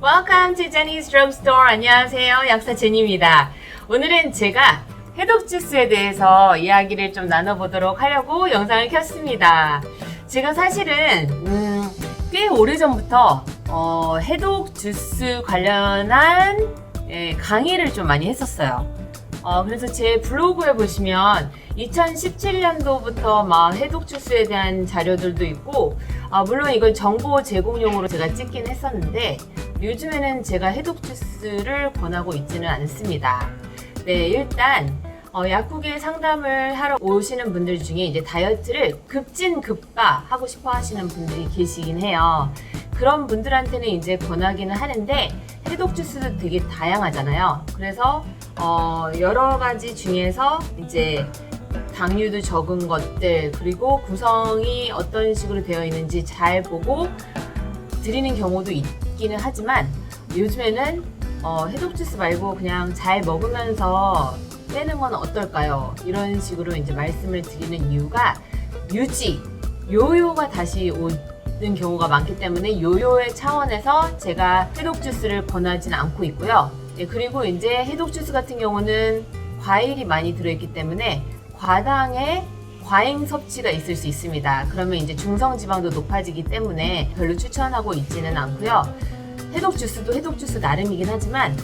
Welcome to Jenny's Drugstore. 안녕하세요. 약사 제니입니다. 오늘은 제가 해독 주스에 대해서 이야기를 좀 나눠보도록 하려고 영상을 켰습니다. 제가 사실은 음, 꽤 오래전부터 어, 해독 주스 관련한 예, 강의를 좀 많이 했었어요. 어, 그래서 제 블로그에 보시면 2017년도부터 막 해독 주스에 대한 자료들도 있고, 아, 물론 이걸 정보 제공용으로 제가 찍긴 했었는데, 요즘에는 제가 해독 주스를 권하고 있지는 않습니다. 네, 일단, 어, 약국에 상담을 하러 오시는 분들 중에 이제 다이어트를 급진급파 하고 싶어 하시는 분들이 계시긴 해요. 그런 분들한테는 이제 권하기는 하는데, 해독 주스도 되게 다양하잖아요. 그래서, 어, 여러 가지 중에서 이제 당류도 적은 것들, 그리고 구성이 어떤 식으로 되어 있는지 잘 보고 드리는 경우도 있 기는 하지만 요즘에는 어, 해독 주스 말고 그냥 잘 먹으면서 빼는 건 어떨까요? 이런 식으로 이제 말씀을 드리는 이유가 유지, 요요가 다시 오는 경우가 많기 때문에 요요의 차원에서 제가 해독 주스를 권하지는 않고 있고요. 예, 그리고 이제 해독 주스 같은 경우는 과일이 많이 들어있기 때문에 과당의 과잉 섭취가 있을 수 있습니다. 그러면 이제 중성 지방도 높아지기 때문에 별로 추천하고 있지는 않고요. 해독 주스도 해독 주스 나름이긴 하지만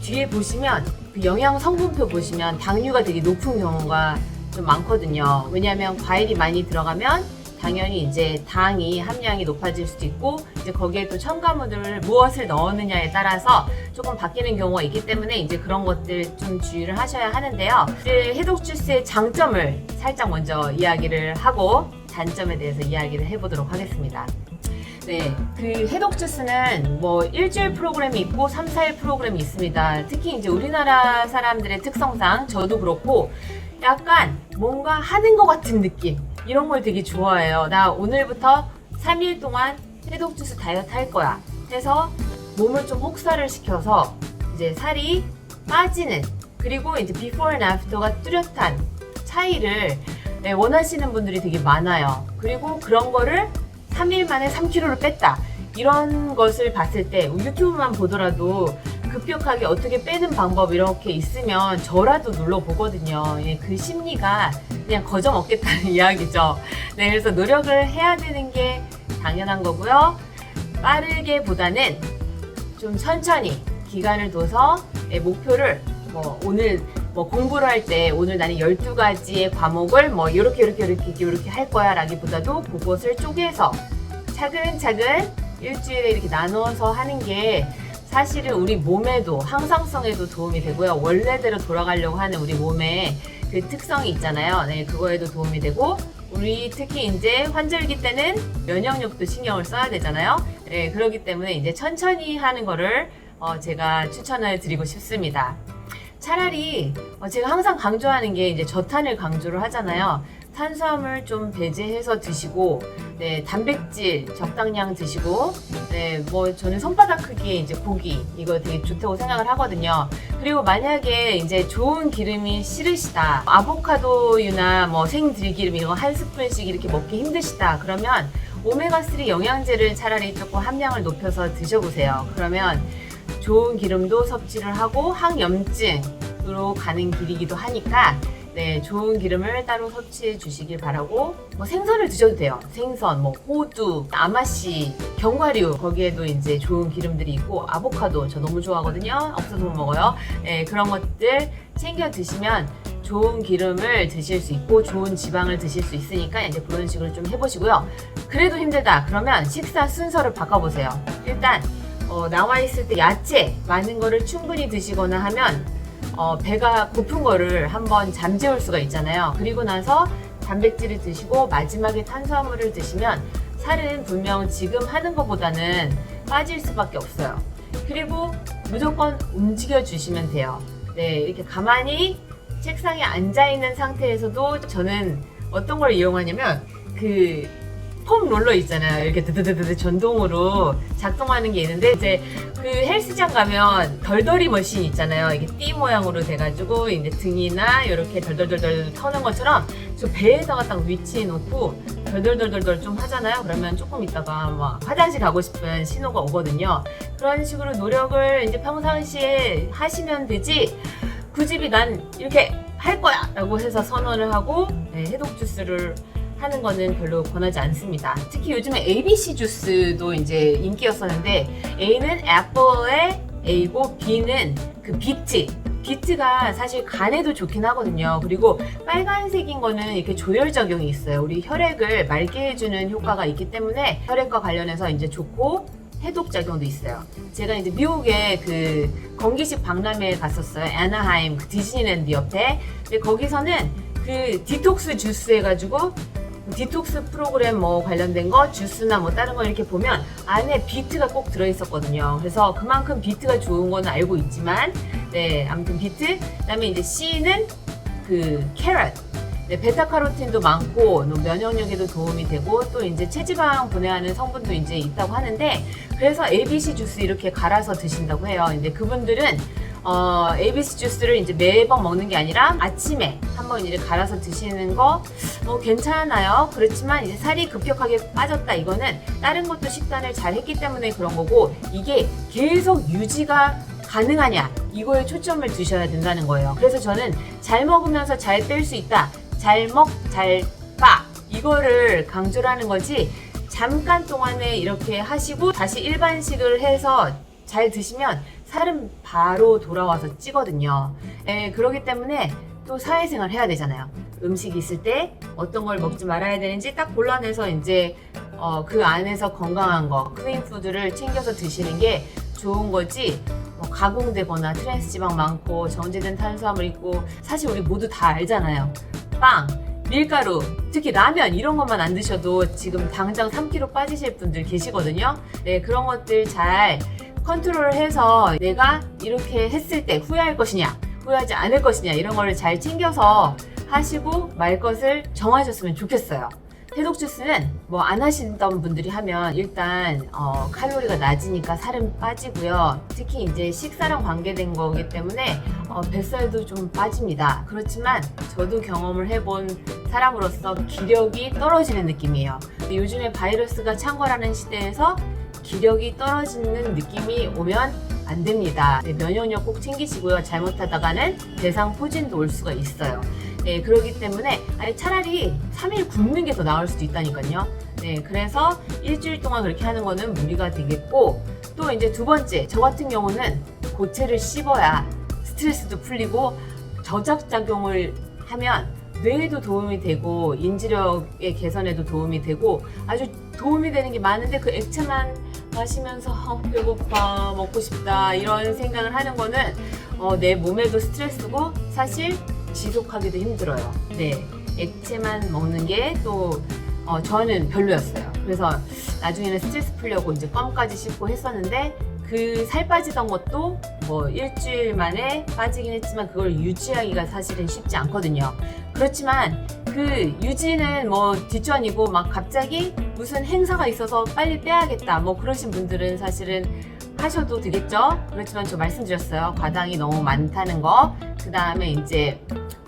뒤에 보시면 그 영양 성분표 보시면 당류가 되게 높은 경우가 좀 많거든요. 왜냐하면 과일이 많이 들어가면 당연히 이제 당이 함량이 높아질 수도 있고 이제 거기에 또 첨가물을 무엇을 넣느냐에 따라서 조금 바뀌는 경우가 있기 때문에 이제 그런 것들 좀 주의를 하셔야 하는데요. 이제 해독 주스의 장점을 살짝 먼저 이야기를 하고 단점에 대해서 이야기를 해보도록 하겠습니다. 네, 그 해독 주스는 뭐 일주일 프로그램이 있고 3, 4일 프로그램이 있습니다. 특히 이제 우리나라 사람들의 특성상 저도 그렇고 약간 뭔가 하는 것 같은 느낌 이런 걸 되게 좋아해요. 나 오늘부터 3일 동안 해독 주스 다이어트 할 거야. 해서 몸을 좀 혹사를 시켜서 이제 살이 빠지는 그리고 이제 before and after가 뚜렷한 차이를 네, 원하시는 분들이 되게 많아요. 그리고 그런 거를 3일 만에 3kg를 뺐다. 이런 것을 봤을 때 유튜브만 보더라도 급격하게 어떻게 빼는 방법 이렇게 있으면 저라도 눌러보거든요. 예, 그 심리가 그냥 거저 먹겠다는 이야기죠. 네, 그래서 노력을 해야 되는 게 당연한 거고요. 빠르게 보다는 좀 천천히 기간을 둬서 예, 목표를 뭐 오늘 뭐 공부를 할 때 오늘 나는 12가지의 과목을 뭐 이렇게 이렇게 이렇게 이렇게 할 거야 라기보다도 그것을 쪼개서 차근차근 일주일에 이렇게 나누어서 하는 게 사실은 우리 몸에도 항상성에도 도움이 되고요. 원래대로 돌아가려고 하는 우리 몸의 그 특성이 있잖아요. 네, 그거에도 도움이 되고 우리 특히 이제 환절기 때는 면역력도 신경을 써야 되잖아요. 네, 그렇기 때문에 이제 천천히 하는 거를 어, 제가 추천을 드리고 싶습니다. 차라리 어, 제가 항상 강조하는 게 이제 저탄을 강조를 하잖아요. 탄수화물 좀 배제해서 드시고, 네, 단백질 적당량 드시고, 네, 뭐 저는 손바닥 크기의 이제 고기 이거 되게 좋다고 생각을 하거든요. 그리고 만약에 이제 좋은 기름이 싫으시다, 아보카도유나 뭐 생들기름 이거 한 스푼씩 이렇게 먹기 힘드시다, 그러면 오메가3 영양제를 차라리 조금 함량을 높여서 드셔보세요. 그러면 좋은 기름도 섭취를 하고 항염증으로 가는 길이기도 하니까 네, 좋은 기름을 따로 섭취해 주시길 바라고 뭐 생선을 드셔도 돼요. 생선, 뭐 호두, 아마씨, 견과류 거기에도 이제 좋은 기름들이 있고 아보카도 저 너무 좋아하거든요. 없어서 못 먹어요. 네, 그런 것들 챙겨 드시면 좋은 기름을 드실 수 있고 좋은 지방을 드실 수 있으니까 이제 그런 식으로 좀 해보시고요. 그래도 힘들다 그러면 식사 순서를 바꿔보세요. 일단 어, 나와 있을 때 야채 많은 거를 충분히 드시거나 하면 어, 배가 고픈 거를 한번 잠재울 수가 있잖아요. 그리고 나서 단백질을 드시고 마지막에 탄수화물을 드시면 살은 분명 지금 하는 것보다는 빠질 수밖에 없어요. 그리고 무조건 움직여 주시면 돼요. 네, 이렇게 가만히 책상에 앉아 있는 상태에서도 저는 어떤 걸 이용하냐면 그 폼 롤러 있잖아요. 이렇게 드드드드 전동으로 작동하는 게 있는데 이제 그 헬스장 가면 덜덜이 머신 있잖아요. 이게 띠 모양으로 돼가지고 이제 등이나 이렇게 덜덜덜덜 터는 것처럼 저 배에다가 딱 위치해 놓고 덜덜덜덜덜 좀 하잖아요. 그러면 조금 있다가 막 화장실 가고 싶은 신호가 오거든요. 그런 식으로 노력을 이제 평상시에 하시면 되지 굳이 난 이렇게 할 거야 라고 해서 선언을 하고 네, 해독 주스를 하는 거는 별로 권하지 않습니다. 특히 요즘에 ABC 주스도 이제 인기였었는데 A는 애플의 A고 B는 그 비트. 비트가 사실 간에도 좋긴 하거든요. 그리고 빨간색인 거는 이렇게 조열 작용이 있어요. 우리 혈액을 맑게 해주는 효과가 있기 때문에 혈액과 관련해서 이제 좋고 해독 작용도 있어요. 제가 이제 미국에 그 건기식 박람회에 갔었어요. 애나하임 그 디즈니랜드 옆에. 근데 거기서는 그 디톡스 주스 해가지고 디톡스 프로그램 뭐 관련된 거 주스나 뭐 다른 거 이렇게 보면 안에 비트가 꼭 들어있었거든요. 그래서 그만큼 비트가 좋은 거는 알고 있지만 네 아무튼 비트 그다음에 이제 C는 그 캐럿 네, 베타카로틴도 많고 또 면역력에도 도움이 되고 또 이제 체지방 분해하는 성분도 이제 있다고 하는데 그래서 ABC 주스 이렇게 갈아서 드신다고 해요. 근데 그분들은 어, ABC 주스를 이제 매번 먹는 게 아니라 아침에 한번 이제 갈아서 드시는 거 뭐 괜찮아요. 그렇지만 이제 살이 급격하게 빠졌다 이거는 다른 것도 식단을 잘 했기 때문에 그런 거고 이게 계속 유지가 가능하냐 이거에 초점을 두셔야 된다는 거예요. 그래서 저는 잘 먹으면서 잘 뺄 수 있다. 잘 먹, 잘 빠. 이거를 강조를 하는 거지. 잠깐 동안에 이렇게 하시고 다시 일반식을 해서 잘 드시면 살은 바로 돌아와서 찌거든요. 예, 그렇기 때문에 또 사회생활 해야 되잖아요. 음식이 있을 때 어떤 걸 먹지 말아야 되는지 딱 골라내서 이제 어, 그 안에서 건강한 거, 클린 푸드를 챙겨서 드시는 게 좋은 거지. 뭐 가공되거나 트랜스 지방 많고 정제된 탄수화물 있고 사실 우리 모두 다 알잖아요. 빵, 밀가루, 특히 라면 이런 것만 안 드셔도 지금 당장 3kg 빠지실 분들 계시거든요. 네, 그런 것들 잘 컨트롤 해서 내가 이렇게 했을 때 후회할 것이냐, 후회하지 않을 것이냐 이런 거를 잘 챙겨서 하시고 말 것을 정하셨으면 좋겠어요. 해독 주스는 뭐 안 하시던 분들이 하면 일단 어, 칼로리가 낮으니까 살은 빠지고요. 특히 이제 식사랑 관계된 거기 때문에 어, 뱃살도 좀 빠집니다. 그렇지만 저도 경험을 해본 사람으로서 기력이 떨어지는 느낌이에요. 요즘에 바이러스가 창궐하는 시대에서 기력이 떨어지는 느낌이 오면 안 됩니다. 네, 면역력 꼭 챙기시고요. 잘못하다가는 대상 포진도 올 수가 있어요. 네, 그렇기 때문에 아니 차라리 3일 굶는 게 더 나을 수도 있다니까요. 네, 그래서 일주일 동안 그렇게 하는 거는 무리가 되겠고 또 이제 두 번째 저 같은 경우는 고체를 씹어야 스트레스도 풀리고 저작작용을 하면 뇌에도 도움이 되고 인지력의 개선에도 도움이 되고 아주 도움이 되는 게 많은데 그 액체만 마시면서 어, 배고파 먹고 싶다 이런 생각을 하는 거는 어, 내 몸에도 스트레스고 사실 지속하기도 힘들어요. 네, 액체만 먹는 게또 어, 저는 별로였어요. 그래서 나중에는 스트레스 풀려고 이제 껌까지 씹고 했었는데 그 살 빠지던 것도 뭐 일주일 만에 빠지긴 했지만 그걸 유지하기가 사실은 쉽지 않거든요. 그렇지만 그 유지는 뭐 뒷전이고 막 갑자기 무슨 행사가 있어서 빨리 빼야겠다 뭐 그러신 분들은 사실은 하셔도 되겠죠. 그렇지만 저 말씀드렸어요. 과당이 너무 많다는 거. 그 다음에 이제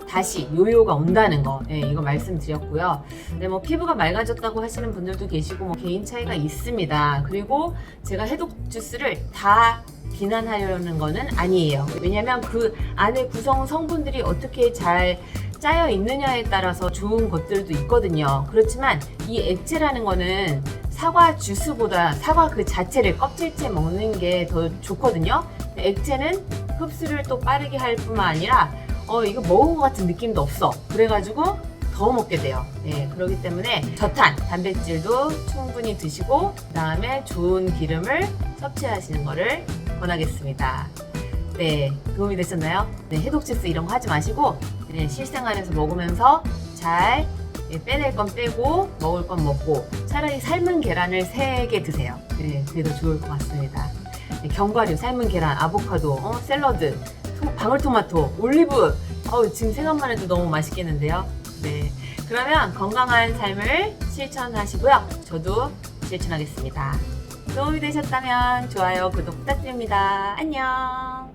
다시 요요가 온다는 거, 예, 이거 말씀드렸고요. 네, 뭐 피부가 맑아졌다고 하시는 분들도 계시고 뭐 개인 차이가 있습니다. 그리고 제가 해독 주스를 다 비난하려는 거는 아니에요. 왜냐면 그 안에 구성 성분들이 어떻게 잘 짜여 있느냐에 따라서 좋은 것들도 있거든요. 그렇지만 이 액체라는 거는 사과 주스보다 사과 그 자체를 껍질째 먹는 게 더 좋거든요. 액체는 흡수를 또 빠르게 할 뿐만 아니라 어 이거 먹은 것 같은 느낌도 없어. 그래가지고 더 먹게 돼요. 네, 그렇기 때문에 저탄 단백질도 충분히 드시고 그다음에 좋은 기름을 섭취하시는 거를 권하겠습니다. 네, 도움이 되셨나요? 네, 해독 주스 이런 거 하지 마시고 네, 실생 활에서 먹으면서 잘 네, 빼낼 건 빼고 먹을 건 먹고 차라리 삶은 계란을 3개 드세요. 네, 그게 더 좋을 것 같습니다. 네, 견과류, 삶은 계란, 아보카도, 어, 샐러드, 토- 방울토마토, 올리브. 어우, 지금 생각만 해도 너무 맛있겠는데요. 네. 그러면 건강한 삶을 실천하시고요. 저도 실천하겠습니다. 도움이 되셨다면 좋아요, 구독 부탁드립니다. 안녕.